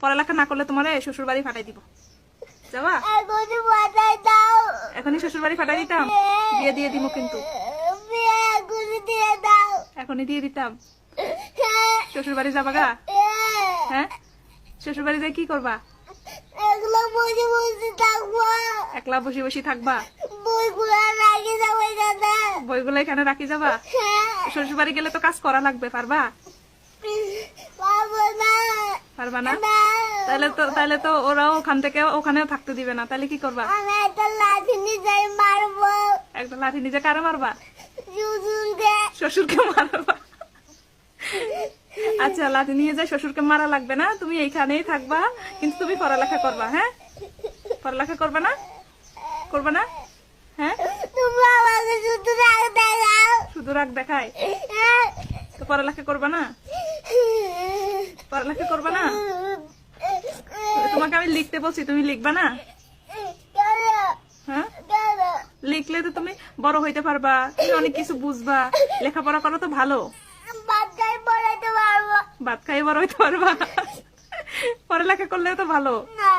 পড়ালেখা না করলে তোমার শ্বশুর বাড়ি ফাটাই দিব। যাবা? এখনই শ্বশুর বাড়ি ফাটাই দিতাম। বিয়ে দিয়ে দিব কিন্তু। এখনই দিয়ে দিতাম। হ্যাঁ। শ্বশুর বাড়ি যাবা গা? হ্যাঁ। শ্বশুর বাড়ি যাই কি করবা? এগুলো বসে বসে থাকব। একলা বসে বসে থাকবা? বইগুলো এখানে। রাখি যাবা? হ্যাঁ। শ্বশুর বাড়ি গেলে তো কাজ করা লাগবে পারবা? পাবো না। পারবা না? তাহলে তো তাহলে তো ওরাও ওখান থেকে ওখানেও থাকতে দিবে না। তাহলে কি করবা? একটা লাঠি নিজে কারে মারবা? শ্বশুরকে। মারবা। আচ্ছা লাঠি নিয়ে যায় শ্বশুরকে মারা লাগবে না। তুমি এইখানেই থাকবা কিন্তু তুমি পড়ালেখা করবা হ্যাঁ? পড়ালেখা করবা না? করবা না? হ্যাঁ? শুধু রাগ দেখায়? তো পড়ালেখা করবা না? পড়ালেখা করবা না? তোমাকে আমি লিখতে বলছি তুমি লিখবা না? হ্যাঁ? লিখলে তো তুমি বড় হইতে পারবা তুমি অনেক কিছু বুঝবা লেখাপড়া করা তো ভালো। ভাত খাই বড় হইতে পারবা। পড়ালেখা করলে তো ভালো। না।